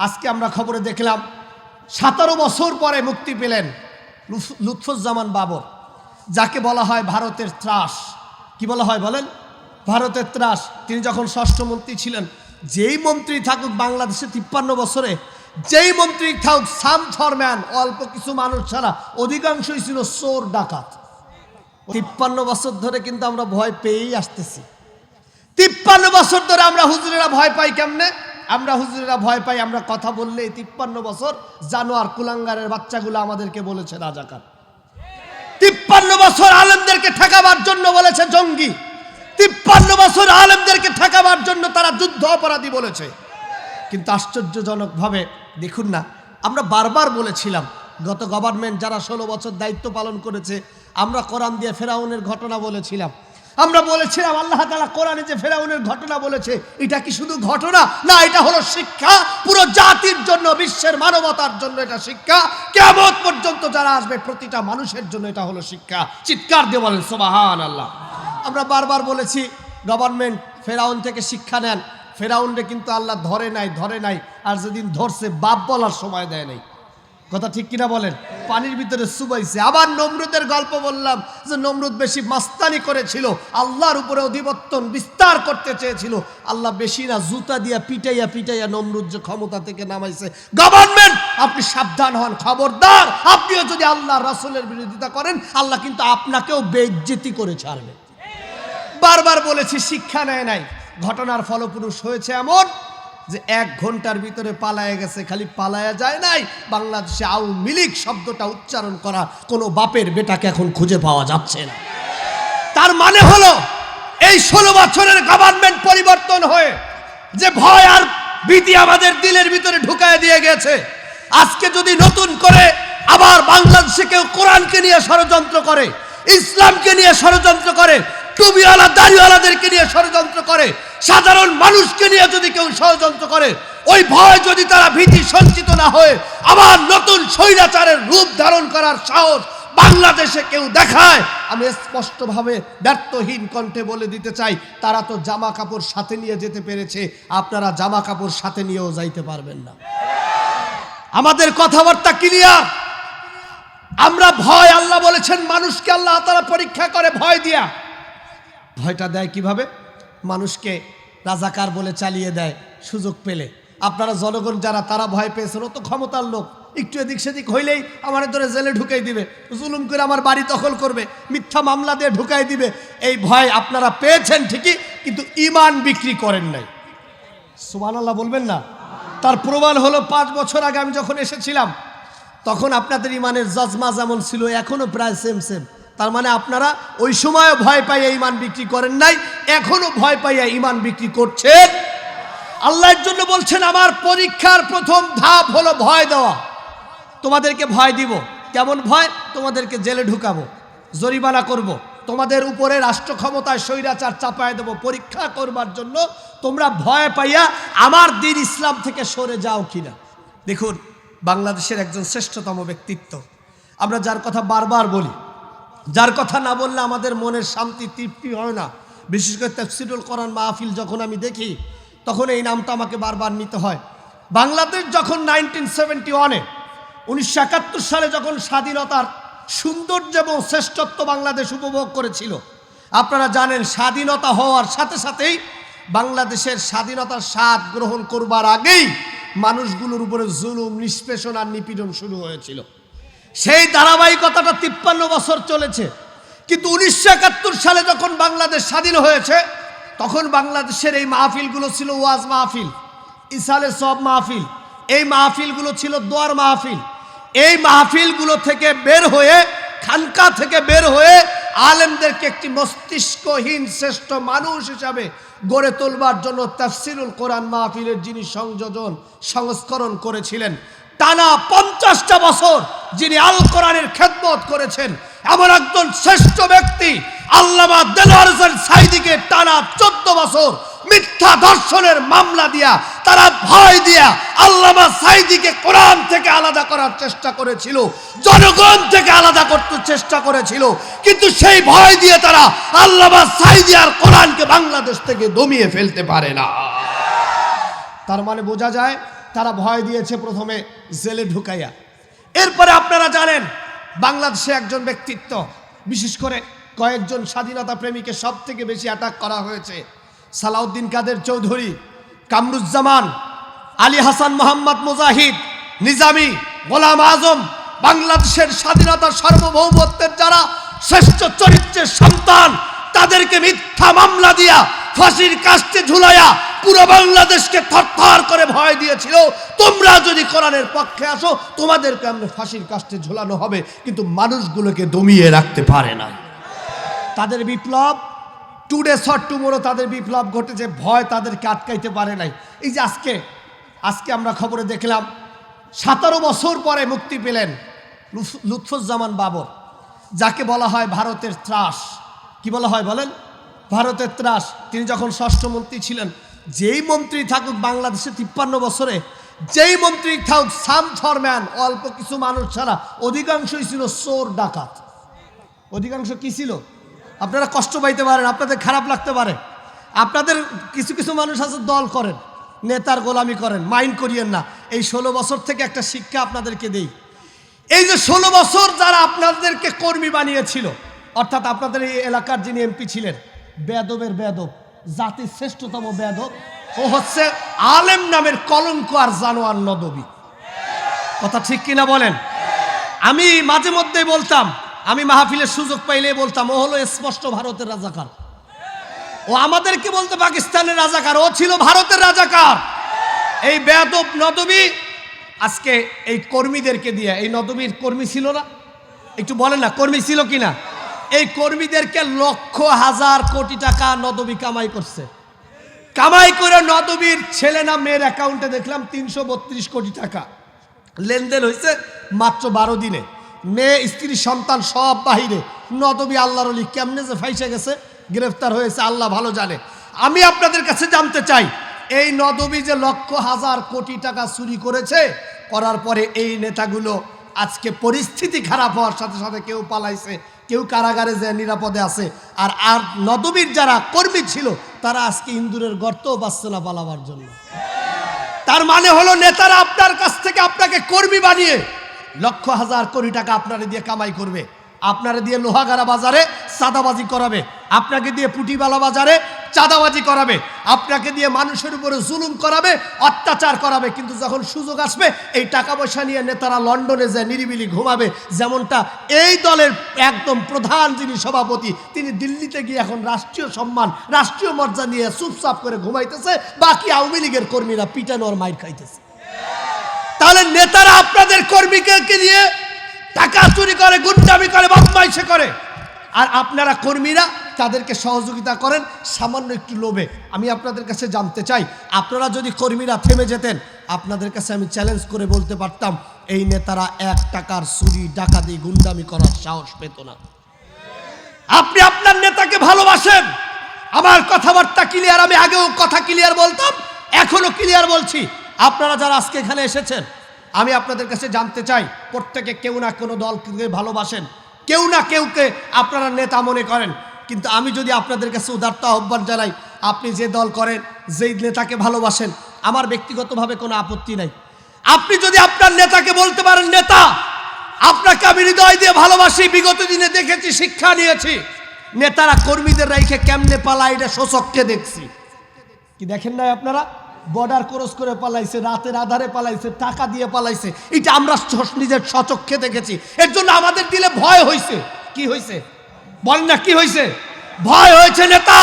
আজকে আমরা খবরে দেখলাম, সতেরো বছর পরে মুক্তি পেলেন লুৎফ- লুৎফুজ্জামান বাবর, যাকে বলা হয় ভারতের ত্রাস। কি বলা হয় বলেন? ভারতের ত্রাস। তিনি যখন ষষ্ঠ মন্ত্রী ছিলেন, যেই মন্ত্রী থাকুক বাংলাদেশে তিপ্পান্ন বছরে, যেই মন্ত্রী থাকুক সাম ফরম্যান অল্প কিছু মানুষ ছাড়া, অধিকাংশই ছিল চোর, ডাকাত। তিপ্পান্ন বছর ধরে কিন্তু আমরা ভয় পেয়েই আসতেছি। তিপ্পান্ন বছর ধরে আমরা হুজুরেরা ভয় পাই কেমনে? আমরা হুজুরেরা ভয় পাই, আমরা কথা বললে এই তিপ্পান্ন বছর জানোয়ার কুলাঙ্গারের বাচ্চাগুলো আমাদেরকে বলেছে, রাজাকার। তিপ্পান্ন বছর আলেমদেরকে ঠেকাবার জন্য বলেছে জঙ্গি। তিপ্পান্ন বছর আলেমদেরকে ঠেকাবার জন্য তারা যুদ্ধ অপরাধী বলেছে। কিন্তু আশ্চর্যজনকভাবে দেখুন না, আমরা বারবার বলেছিলাম, গত গভর্নমেন্ট যারা ষোলো বছর দায়িত্ব পালন করেছে, আমরা কোরআন দিয়ে ফেরাউনের ঘটনা বলেছিলাম। আমরা বলেছিলাম আল্লাহ তালা কোরআনে যে ফেরাউনের ঘটনা বলেছে, এটা কি শুধু ঘটনা? না, এটা হলো শিক্ষা। পুরো জাতির জন্য, বিশ্বের মানবতার জন্য এটা শিক্ষা। কেমন পর্যন্ত যারা আসবে, প্রতিটা মানুষের জন্য এটা হলো শিক্ষা। চিৎকার দিয়ে বলেন সোবাহান আল্লাহ আমরা বারবার বলেছি গভর্নমেন্ট ফেরাউন থেকে শিক্ষা নেন। ফেরাউনরে কিন্তু আল্লাহ ধরে নাই ধরে নাই। আর যেদিন ধরছে, বাপ বলার সময় দেয় নাই। কথা ঠিক কিনা বলেন? পানির ভিতরে সুবাইছে। আবার নমরুদের গল্প বললাম যে নমরুদ বেশি মাস্তানি করেছিল, আল্লাহর উপরে অধিবর্তন বিস্তার করতে চেয়েছিল। আল্লাহ বেশি না জুতা দিয়া পিটাইয়া পিটাইয়া নমরুদ যে ক্ষমতা থেকে নামাইছে। গভর্নমেন্ট আপনি সাবধান হন, খবরদার। আপনিও যদি আল্লাহ রাসূলের বিরোধিতা করেন, আল্লাহ কিন্তু আপনাকেও বেজ্জেতি করে ছাড়বে। বারবার বলেছি, শিক্ষা নেয় নাই। ঘটনার ফলপুরুষ হয়েছে এমন যে এক ঘণ্টার ভিতরে পালায়া গেছে, খালি পালায়া যায় নাই। বাংলাদেশে আওয়ামী লীগ শব্দটা উচ্চারণ করা কোনো বাপের বেটাকে এখন খুঁজে পাওয়া যাচ্ছে না। তার মানে হলো, এই ষোলো বছরের গভর্নমেন্ট পরিবর্তন হয়ে যে ভয় আর ভীতি আমাদের দিলের ভিতরে ঢুকায় দিয়ে গেছে, আজকে যদি নতুন করে আবার বাংলাদেশে কেউ কোরআনকে নিয়ে ষড়যন্ত্র করে, ইসলামকে নিয়ে ষড়যন্ত্র করে টুবিওয়ালা দাড়িওয়ালাদেরকে নিয়ে ষড়যন্ত্র করে সাধারণ মানুষকে নিয়ে যদি কেউ ষড়যন্ত্র করে, ওই ভয় যদি তারা ভীতি সঞ্চিত না হয়ে, আবার নতুন স্বৈরাচারের রূপ ধারণ করার সাহস বাংলাদেশে কেউ দেখায়, আমি স্পষ্টভাবে ব্যর্থহীন কণ্ঠে বলে দিতে চাই, তারা তো জামা কাপড় সাথে নিয়ে যেতে পেরেছে, আপনারা জামা কাপড় সাথে নিয়েও যাইতে পারবেন না। আমাদের কথাবার্তা ক্লিয়ার? আমরা ভয়, আল্লাহ বলেছেন, মানুষকে আল্লাহ তারা পরীক্ষা করে ভয় দিয়া। ভয়টা দেয় কীভাবে? মানুষকে রাজাকার বলে চালিয়ে দেয়, সুযোগ পেলে। আপনারা জনগণ যারা, তারা ভয় পেয়েছেন তো ক্ষমতার লোক। একটু এদিক সেদিক হইলেই আমার ধরে জেলে ঢুকাই দিবে। জুলুম করে আমার বাড়ি দখল করবে, মিথ্যা মামলা দিয়ে ঢুকাই দিবে। এই ভয় আপনারা পেয়েছেন ঠিকই, কিন্তু ইমান বিক্রি করেন নাই। সুমান আল্লাহ বলবেন না? তার প্রমাণ হলো, পাঁচ বছর আগে আমি যখন এসেছিলাম, তখন আপনাদের ইমানের জজমা যেমন ছিল এখনও প্রায় সেম সেম তার মানে আপনারা ওই সময়ও ভয় পাইয়া ইমান বিক্রি করেন নাই এখনও ভয় পাইয়া ইমান বিক্রি করছেন আল্লাহর জন্য বলছেন, আমার পরীক্ষার প্রথম ধাপ হলো ভয় দেওয়া। তোমাদেরকে ভয় দিব। কেমন ভয়? তোমাদেরকে জেলে ঢুকাবো, জরিমানা করব। তোমাদের উপরে রাষ্ট্র ক্ষমতায় স্বৈরাচার চাপায় দেবো। পরীক্ষা করবার জন্য তোমরা ভয় পাইয়া আমার দিন ইসলাম থেকে সরে যাও কিনা? দেখুন, বাংলাদেশের একজন শ্রেষ্ঠতম ব্যক্তিত্ব। আমরা যার কথা বারবার বলি যার কথা না বললে আমাদের মনের শান্তি তৃপ্তি হয় না। বিশেষ করে তফসিরুল কোরআন মাহফিল যখন আমি দেখি, তখন এই নামটা আমাকে বারবার নিতে হয়। বাংলাদেশ যখন নাইনটিন সেভেন্টি ওয়ানে, উনিশশো একাত্তর সালে যখন স্বাধীনতার সৌন্দর্য এবং শ্রেষ্ঠত্ব বাংলাদেশ উপভোগ করেছিল, আপনারা জানেন স্বাধীনতা হওয়ার সাথে সাথেই বাংলাদেশের স্বাধীনতার স্বাদ গ্রহণ করবার আগেই মানুষগুলোর উপরে জুলুম, নিষ্পেষণ আর নিপীড়ন শুরু হয়েছিল। সেই ধারাবাহিকতাটা তিপ্পান্ন বছর চলেছে। কিন্তু উনিশশো একাত্তর সালে যখন বাংলাদেশ স্বাধীন হয়েছে, তখন বাংলাদেশের এই মাহফিলগুলো ছিল ওয়াজ মাহফিল ইসালে সব মাহফিল, এই মাহফিলগুলো ছিল দোয়ার মাহফিল। এই মাহফিলগুলো থেকে বের হয়ে, খানকা থেকে বের হয়ে আলেমদেরকে একটি মস্তিষ্কহীন শ্রেষ্ঠ মানুষ হিসাবে গড়ে তোলবার জন্য তাফসিরুল কোরআন মাহফিলের যিনি সংযোজন, সংস্করণ করেছিলেন। টানা পঞ্চাশটা বছর যিনি আল কোরআনের খেদমত করেছেন, এমন একজন শ্রেষ্ঠ ব্যক্তি আল্লামা দেলোয়ার হোসেন সাইদিকে টানা চোদ্দ বছর মিথ্যা ধর্ষণের মামলা দিয়া, তারা ভয় দিয়া আল্লামা সাইদিকে কোরআন থেকে আলাদা করার চেষ্টা করেছিল, জনগণ থেকে আলাদা করতে চেষ্টা করেছিল, কিন্তু সেই ভয় দিয়ে তারা আল্লামা সাইদি আর কোরআনকে বাংলাদেশ থেকে দমিয়ে ফেলতে পারে না। তার মানে বোঝা যায় তারা ভয় দিয়েছে প্রথমে জেলে ঢুকাইয়া। এরপরে আপনারা জানেন, বাংলাদেশে একজন ব্যক্তিত্ব, বিশেষ করে কয়েকজন স্বাধীনতা প্রেমীকে সব থেকে বেশি অ্যাটাক করা হয়েছে, সালাউদ্দিন কাদের চৌধুরী, কামরুজ্জামান, আলী হাসান মোহাম্মদ মুজাহিদ, নিজামি, গোলাম আজম, বাংলাদেশের স্বাধীনতা সার্বভৌমত্বের যারা শ্রেষ্ঠ চরিত্রের সন্তান, তাদেরকে মিথ্যা মামলা দিয়া, ফাঁসির কাস্তে ঝুলাইয়া পুরো বাংলাদেশকে থরথর দিয়েছিল তোমরা যদি কোরআনের পক্ষে আসো, তোমাদেরকে আমরা ফাঁসির কাস্তে ঝোলানো হবে, কিন্তু মানুষগুলোকে দমিয়ে রাখতে পারে না তাদের বিপ্লব টুডে শট টুমোরো তাদের বিপ্লব ঘটেছে, ভয় তাদেরকে আটকাইতে পারে নাই। এই যে আজকে আজকে আমরা খবরে দেখলাম, সতেরো বছর পরে মুক্তি পেলেন লুৎফ- লুৎফুজ্জামান বাবর, যাকে বলা হয় ভারতের ত্রাস। কি বলা হয় বলেন? ভারতের ত্রাস। তিনি যখন ষষ্ঠ মন্ত্রী ছিলেন যেই মন্ত্রী থাকুক বাংলাদেশে তিপ্পান্ন বছরে, যেই মন্ত্রী থাকুক সাম ফরম্যান অল্প কিছু মানুষ ছাড়া, অধিকাংশই ছিল চোর, ডাকাত। অধিকাংশ কি ছিল? আপনারা কষ্ট পাইতে পারেন, আপনাদের খারাপ লাগতে পারে। আপনাদের কিছু কিছু মানুষ আছে, দল করেন, নেতার গোলামি করেন, মাইন্ড করিয়েন না। এই ষোলো বছর থেকে একটা শিক্ষা আপনাদেরকে দেই। এই যে ষোলো বছর যারা আপনাদেরকে কর্মী বানিয়েছিল, অর্থাৎ আপনাদের এই এলাকার যিনি এমপি ছিলেন বেদবের বেদব জাতির শ্রেষ্ঠতম বেদব ও হচ্ছে আলেম নামের কলঙ্ক আর জানোয়ার নদবী কথা ঠিক কিনা বলেন? আমি মাঝে মধ্যেই বলতাম, আমি মাহফিলের সুযোগ পাইলে বলতাম, ও হলো স্পষ্ট ভারতের রাজাকার। ও আমাদেরকে বলতে, পাকিস্তানের রাজাকার। ও ছিল ভারতের রাজাকার। এই বেয়াদব নদবী আজকে এই কর্মীদেরকে দিয়ে, এই নদবীর কর্মী ছিল না? একটু বলেন না, কর্মী ছিল কিনা? এই কর্মীদেরকে লক্ষ হাজার কোটি টাকা নদবী কামাই করছে। কামাই করে নদবীর ছেলে না মেয়ের অ্যাকাউন্টে দেখলাম তিনশো বত্রিশ কোটি টাকা। লেনদেন হয়েছে মাত্র বারো দিনে। মেয়ে, স্ত্রী, সন্তান সব বাহিরে। নদবী আল্লাহর অলি কেমনে যে ফাইসে গেছে, গ্রেফতার হয়েছে, আল্লাহ ভালো জানে। আমি আপনাদের কাছে জানতে চাই, এই নদবী যে লক্ষ হাজার কোটি টাকা চুরি করেছে, করার পরে এই নেতাগুলো আজকে পরিস্থিতি খারাপ হওয়ার সাথে সাথে কেউ পালাইছে কেউ কারাগারে যে নিরাপদে আছে। আর আর নদবীর যারা কর্মী ছিল, তারা আজকে ইন্দুরের গর্তও পাচ্ছে না পালাবার জন্য। তার মানে হলো, নেতারা আপনার কাছ থেকে আপনাকে কর্মী বানিয়ে লক্ষ হাজার কোটি টাকা আপনারে দিয়ে কামাই করবে। আপনারে দিয়ে লোহাগাড়া বাজারে সাদাবাজি করাবে। আপনাকে দিয়ে পুটিবালা বাজারে চাঁদাবাজি করাবে, আপনাকে দিয়ে মানুষের উপরে জুলুম করাবে, অত্যাচার করাবে, কিন্তু যখন সুযোগ আসবে, এই টাকা পয়সা নিয়ে নেতারা লন্ডনে যায়, নিরিবিলি ঘুমাবে। যেমনটা এই দলের একদম প্রধান যিনি সভাপতি, তিনি দিল্লিতে গিয়ে এখন রাষ্ট্রীয় সম্মান, রাষ্ট্রীয় মর্যাদা নিয়ে চুপচাপ করে ঘুমাইতেছে, বাকি আওয়ামী লীগের কর্মীরা পিটানোর মাইর খাইতেছে। তাহলে নেতারা আপনাদের কর্মীকে দিয়ে টাকা চুরি করে, গুন্ডামি করে, বদমাইশে করে? আর আপনারা কর্মীরা তাদেরকে সহযোগিতা করেন, সামান্য একটু লোভে। আমি আপনাদের কাছে জানতে চাই, আপনারা যদি কর্মীরা থেমে যেতেন, আপনাদের কাছে আমি চ্যালেঞ্জ করে বলতে পারতাম, এই নেতারা এক টাকার চুরি, ডাকাতি, গুন্ডামি করার সাহস পেত না। আপনি আপনার নেতাকে ভালোবাসেন। আমার কথাবার্তা ক্লিয়ার আমি আগেও কথা ক্লিয়ার বলতাম, এখনও ক্লিয়ার বলছি। আপনারা যারা আজকে এখানে এসেছেন, আমি আপনাদের কাছে জানতে চাই, প্রত্যেকে কেউ না কোনো দলকে ভালোবাসেন, কেউ না কেউকে আপনারা নেতা মনে করেন। কিন্তু আমি যদি আপনাদের কাছে উদার্ত আহ্বান জানাই, আপনি যে দল করেন, যেই নেতাকে ভালোবাসেন, আমার ব্যক্তিগতভাবে কোনো আপত্তি নাই। আপনি যদি আপনার নেতাকে বলতে পারেন, নেতা, আপনাকে আমি হৃদয় দিয়ে ভালোবাসি, বিগত দিনে দেখেছি, শিক্ষা নিয়েছি। নেতারা কর্মীদের রাইখে কেমনে পালায়, এটা শোষককে দেখছি। কি দেখেন নাই আপনারা? বর্ডার ক্রস করে পালাইছে, রাতের আধারে পালাইছে, টাকা দিয়ে পালাইছে। এটা আমরা নিজের সচক্ষে দেখেছি। এর জন্য আমাদের দিলে ভয় হয়েছে কি হয়েছে বল না কি হয়েছে? ভয় হয়েছে নেতা।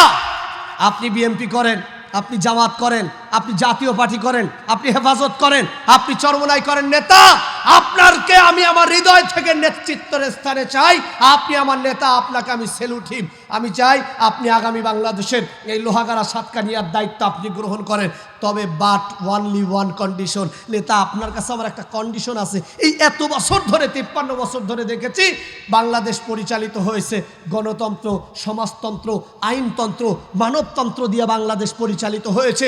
আপনি বিএমপি করেন আপনি জামাত করেন আপনি জাতীয় পার্টি করেন, আপনি হেফাজত করেন, আপনি চরমনাই করেন নেতা, আপনারকে আমি আমার হৃদয় থেকে নেতৃত্বের স্থানে চাই, আপনি আমার নেতা, আপনাকে আমি সেলুটিম আমি চাই আপনি আগামী বাংলাদেশের এই লোহাগাড়া সাতকানিয়ার দায়িত্ব আপনি গ্রহণ করেন। তবে বাট ওয়ানলি ওয়ান কন্ডিশন নেতা, আপনার কাছে আমার একটা কন্ডিশন আছে। এই এত বছর ধরে, তিপ্পান্ন বছর ধরে দেখেছি, বাংলাদেশ পরিচালিত হয়েছে গণতন্ত্র, সমাজতন্ত্র, আইনতন্ত্র, মানবতন্ত্র দিয়ে বাংলাদেশ পরিচালিত হয়েছে।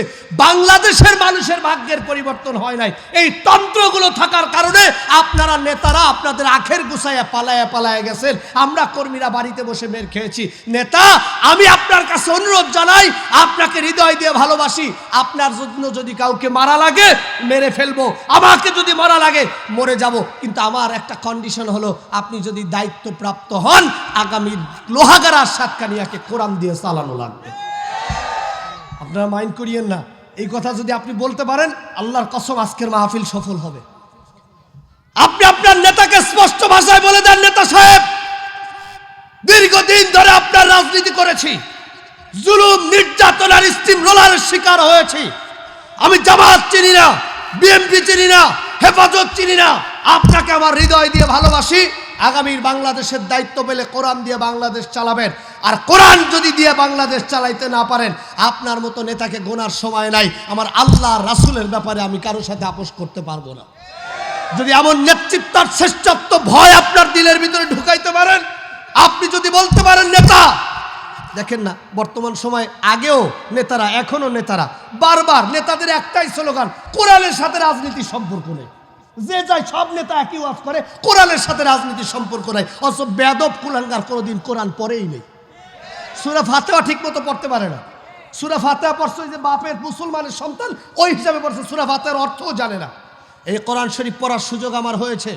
বাংলাদেশের মানুষের ভাগ্যের পরিবর্তন হয় নাই। এই তন্ত্রগুলো থাকার কারণে আপনারা নেতারা আপনাদের আখের গুছাইয়া পালায়া পালায়া গেছেন। আমরা কর্মীরা বাড়িতে বসে মের খেয়েছি। নেতা, আমি আপনার কাছে অনুরোধ জানাই, আপনাকে হৃদয় দিয়ে ভালোবাসি। আপনার জন্য যদি কাউকে মারা লাগে, মেরে ফেলব। আমাকে যদি মারা লাগে, মরে যাব। কিন্তু আমার একটা কন্ডিশন হলো, আপনি যদি দায়িত্বপ্রাপ্ত হন, আগামী লোহাগাড়ার সাতকানিয়াকে কোরআন দিয়ে চালানো লাগবে। আপনারা মাইন্ড করিয়েন না। এই কথা যদি আপনি বলতে পারেন, আল্লাহর কসম আজকের মাহফিল সফল হবে। আপনি আপনার নেতাকে স্পষ্ট ভাষায় বলে দেন, নেতা সাহেব, দীর্ঘদিন ধরে আপনার রাজনীতি করেছি। জুলুম নির্যাতনার স্টিম রোলারের শিকার হয়েছি। আমি জামাত চিনি না বিএমপি চিনি না হেফাজত চিনি না। আপনাকে আমার হৃদয় দিয়ে ভালোবাসি। আগামীর বাংলাদেশের দায়িত্ব পেলে কোরআন দিয়ে বাংলাদেশ চালাবেন। আর কোরআন যদি দিয়ে বাংলাদেশ চালাইতে না পারেন, আপনার মতো নেতাকে গোনার সময় নাই। আমার আল্লাহ রাসুলের ব্যাপারে আমি কারোর সাথে আপোষ করতে পারব না। যদি এমন নেতৃত্ব আর শ্রেষ্ঠত্ব ভয় আপনার দিলের ভিতরে ঢুকাইতে পারেন, আপনি যদি বলতে পারেন, নেতা দেখেন না, বর্তমান সময় আগেও নেতারা এখনও নেতারা, বারবার নেতাদের একটাই স্লোগান, কোরআনের সাথে রাজনীতির সম্পর্ক নেই। যে যায় সব নেতা একই ওয়াজ করে, কোরআনের সাথে রাজনীতির সম্পর্ক নাই, অথচ বেদব কুলাঙ্গার কোনোদিন কোরআন পড়েই নেই। সুরা ফাতেহা ঠিক মতো পড়তে পারে না। সুরা ফাতেহা পড়ছে যে বাপের মুসলমানের সন্তান, ওই হিসাবে পড়ছে, সুরা ফাতেহার অর্থও জানে না। এই কোরআন শরীফ পড়ার সুযোগ আমার হয়েছে।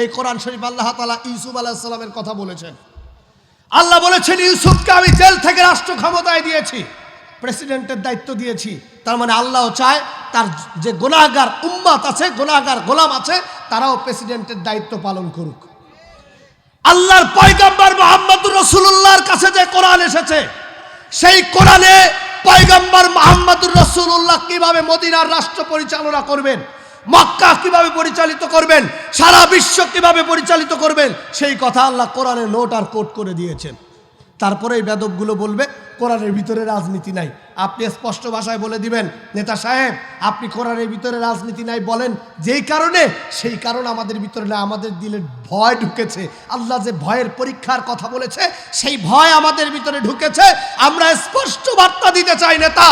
এই কোরআন শরীফ আল্লাহ তালা ইউসুফ আলাহিসাল্লামের কথা বলেছেন। আল্লাহ বলেছেন, ইউসুফকে আমি জেল থেকে রাষ্ট্র ক্ষমতায় দিয়েছি। প্রেসিডেন্টের দায়িত্ব দিয়েছি। তার মানে আল্লাহ চায়, তার যে গোনাগার উম্মাত আছে গোনাগার গোলাম আছে, তারাও প্রেসিডেন্টের দায়িত্ব পালন করুক। আল্লাহর পয়গাম্বার মোহাম্মদুর রসুল্লাহর কাছে যে কোরআন এসেছে, সেই কোরআনে পয়গাম্বার মোহাম্মদুর রসুল্লাহ কীভাবে মদিনার রাষ্ট্র পরিচালনা করবেন? মক্কা কীভাবে পরিচালিত করবেন? সারা বিশ্ব কীভাবে পরিচালিত করবেন? সেই কথা আল্লাহ কোরআনে নোট আর কোট করে দিয়েছেন। তারপরে এই বেদবগুলো বলবে কোরআনের ভিতরে রাজনীতি নাই। আপনি স্পষ্ট ভাষায় বলে দিবেন, নেতা সাহেব, আপনি কোরআনের ভিতরে রাজনীতি নাই বলেন, যেই কারণে, সেই কারণ আমাদের ভিতরে আমাদের দিলে ভয় ঢুকেছে। আল্লাহ যে ভয়ের পরীক্ষার কথা বলেছে, সেই ভয় আমাদের ভিতরে ঢুকেছে। আমরা স্পষ্ট বার্তা দিতে চাই, নেতা,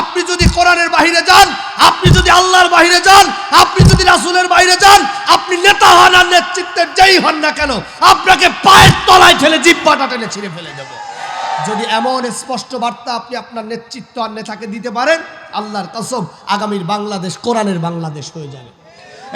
আপনি যদি কোরআনের বাহিরে যান, আপনি যদি আল্লাহর বাহিরে যান, আপনি যদি রাসুলের বাইরে যান, আপনি নেতা হন আর নেতৃত্বের যেই হন না কেন, আপনাকে পায়ের তলায় ঠেলে জিব্বাটা টেনে ছিঁড়ে ফেলে দেবো। যদি এমন স্পষ্ট বার্তা আপনি আপনার নেতৃত্ব আর নেতাকে দিতে পারেন, আল্লাহর কসম, আগামীর বাংলাদেশ, কোরআনের বাংলাদেশ হয়ে যাবে।